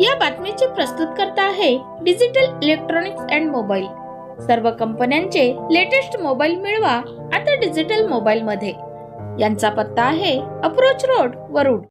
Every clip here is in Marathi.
या बातमीचे प्रस्तुत करता आहे डिजिटल इलेक्ट्रॉनिक्स अँड मोबाईल. सर्व कंपन्यांचे लेटेस्ट मोबाईल मिळवा आता डिजिटल मोबाईल मध्ये यांचा पत्ता आहे अप्रोच रोड वरुड.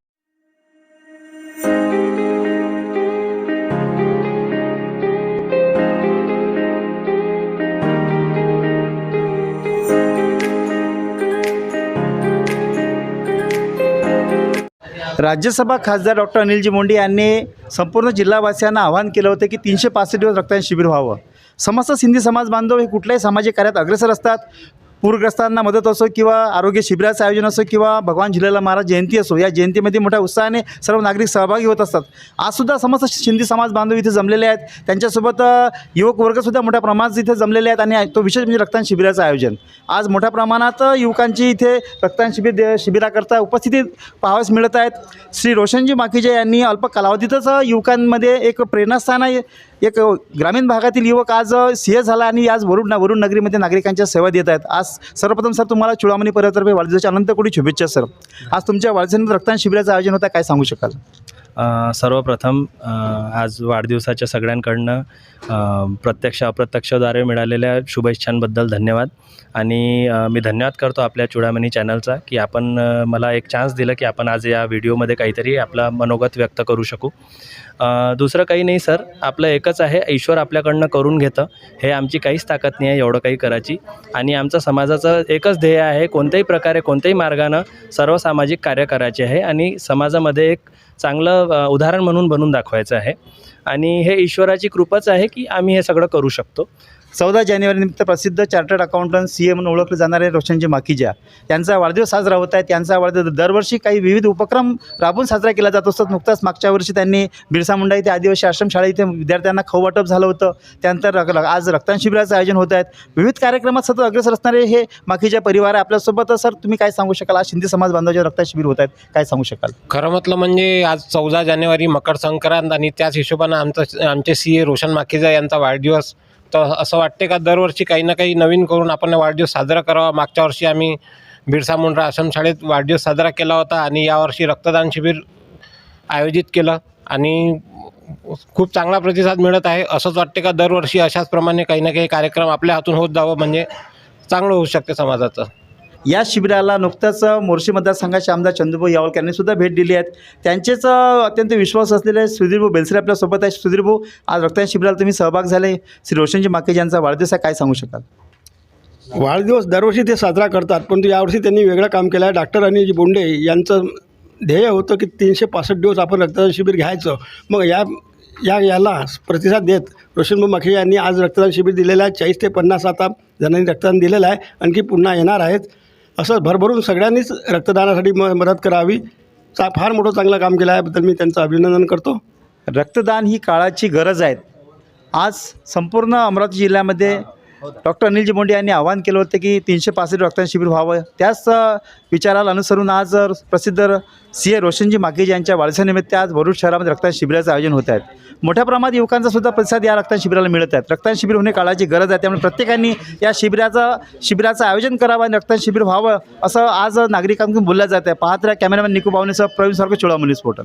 राज्यसभा खासदार डॉक्टर अनिलजी मोंडे यांनी संपूर्ण जिल्हावासियांना आवाहन केलं होतं की तीनशे पासष्ट दिवस रक्तदान शिबिर व्हावं. समस्त सिंधी समाज बांधव हे कुठल्याही सामाजिक कार्यात अग्रेसर असतात. पूरग्रस्तांना मदत असो किंवा आरोग्य शिबिराचं आयोजन असो किंवा भगवान झुलेलाल महाराज जयंती असो या जयंतीमध्ये मोठ्या उत्साहाने सर्व नागरिक सहभागी होत असतात. आजसुद्धा समस्त सिंधी समाज बांधव इथे जमलेले आहेत. त्यांच्यासोबत युवक वर्गसुद्धा मोठ्या प्रमाणात इथे जमलेले आहेत आणि तो विशेष म्हणजे रक्तदान शिबिराचं आयोजन. आज मोठ्या प्रमाणात युवकांची इथे रक्तदान शिबिर दे शिबिराकरता उपस्थिती पाहावयास मिळत आहेत. श्री रोशनजी माकीजे यांनी अल्प कालावधीतच युवकांमध्ये एक प्रेरणास्थान आहे. एक ग्रामीण भागातील युवक आज सी झाला आणि आज वरुण वरुण नगरीमध्ये नागरिकांच्या सेवा देत आहेत. आज सर्वप्रथम सर तुम्हाला चुडामणी परिवारतर्फे वाढदिवसाच्या अनंत कोटी शुभेच्छा सर. आज तुमच्या वाढदिवसानंतर रक्तदान शिबिराचं आयोजन होतं काय सांगू शकाल? सर्वप्रथम आज वाढदिवसाच्या सगळ्यांकडनं प्रत्यक्ष अप्रत्यक्षद्वारे मिळालेल्या शुभेच्छांबद्दल धन्यवाद. आणि मी धन्यवाद करतो आपल्या चुडामणी चॅनलचा की आपण मला एक चान्स दिलं की आपण आज या व्हिडिओमध्ये काहीतरी आपला मनोगत व्यक्त करू शकू. दुसरं काही नाही सर आपलं एकच आहे ईश्वर आपल्याकडनं करून घेतं. हे आमची काहीच ताकद नाही आहे एवढं काही करायची. आणि आमचं समाजाचं एकच ध्येय आहे कोणत्याही प्रकारे कोणत्याही मार्गानं सर्व सामाजिक कार्य करायचे आहे. आणि समाजामध्ये एक चांगलं उदाहरण म्हणून बनून दाखवायचं आहे. आणि हे ईश्वराची कृपाच आहे की आम्ही हे सगळं करू शकतो. चौदा जानेवारीनिमित्त प्रसिद्ध चार्टर्ड अकाउंटंट सी ए म्हणून ओळखले जाणारे रोशनजी माकीजा यांचा वाढदिवस साजरा होत आहे. त्यांचा वाढदिवस दरवर्षी काही विविध उपक्रम राबून साजरा केला जात असतात. नुकताच मागच्या वर्षी त्यांनी बिरसा मुंडा इथे आदिवासी आश्रमशाळा इथे विद्यार्थ्यांना खाऊ वाटप झालं होतं. त्यानंतर रक- आज रक्तदान शिबिराचं आयोजन होत आहेत विविध कार्यक्रमात सतत अग्रेसर असणारे हे माखीजा परिवार आहे. आपल्यासोबत सर तुम्ही काय सांगू शकाल? आज शिंदे समाज बांधवाचे रक्तदान शिबिर होत आहेत. काय सांगू शकाल? खरं म्हटलं म्हणजे आज चौदा जानेवारी मकर संक्रांत आणि त्याच हिशोबानं आमचं आमचे सी ए रोशन माकीजा यांचा वाढदिवस तर असं वाटते का दरवर्षी काही ना काही नवीन करून आपण वाढदिवस साजरा करावा? मागच्या वर्षी आम्ही बिरसा मुंडा आश्रमशाळेत वाढदिवस साजरा केला होता आणि यावर्षी रक्तदान शिबिर आयोजित केलं आणि खूप चांगला प्रतिसाद मिळत आहे. असंच वाटते का दरवर्षी अशाच प्रमाणे काही ना काही कार्यक्रम आपल्या हातून होत जावं? म्हणजे चांगलं होऊ शकते समाजाचं. या शिबिराला नुकत्याच मोर्शी मतदारसंघाचे आमदार चंद्रभाऊ यावलकर यांनी सुद्धा भेट दिली आहेत त्यांचेच अत्यंत विश्वास असलेले सुधीरभाऊ बेलसरे आपल्यासोबत आहे सुधीरभाऊ आज रक्तदान शिबिराला तुम्ही सहभाग झाले. श्री रोशनजी माकेज यांचा वाढदिवस आहे काय सांगू शकाल? वाढदिवस दरवर्षी ते साजरा करतात परंतु यावर्षी त्यांनी वेगळं काम केलं आहे. डॉक्टर अनिल बोंडे यांचं ध्येय होतं की तीनशे पासष्ट दिवस आपण रक्तदान शिबिर घ्यायचं. मग या या याला प्रतिसाद देत रोशनभाऊ मखे यांनी आज रक्तदान शिबिर दिलेलं आहे. चाळीस ते पन्नास आता जणांनी रक्तदान दिलेलं आहे. आणखी पुन्हा येणार आहेत. असं भरभरून सगळ्यांनीच रक्तदानासाठी म मदत करावी. चा फार मोठं चांगलं काम केलं आहे मी त्यांचं अभिनंदन करतो. रक्तदान ही काळाची गरज आहे. आज संपूर्ण अमरावती जिल्ह्यामध्ये हो डॉक्टर अनिलजी मोंडे यांनी आवाहन केलं होतं की तीनशे पासष्ट रक्तदान शिबिर व्हावं. त्याच विचाराला अनुसरून आज प्रसिद्ध सी ए रोशनजी माकेजी यांच्या वाढदिवसानिमित्त आज भरूच शहरामध्ये रक्तदान शिबिराचं आयोजन होत आहे. मोठ्या प्रमाणात युवकांचा सुद्धा प्रतिसाद या रक्तदान शिबिराला मिळत आहेत रक्तदान शिबिर होणे काळाची गरज आहे. त्यामुळे प्रत्येकाने या शिबिराचं शिबिराचं आयोजन करावं आणि रक्तदान शिबिर व्हावं असं आज नागरिकांकडून बोललं जात आहे. पाहत राहा कॅमेरामॅन निकू बावनेसह प्रवीण सारखं चोळामुलीस पोर्टल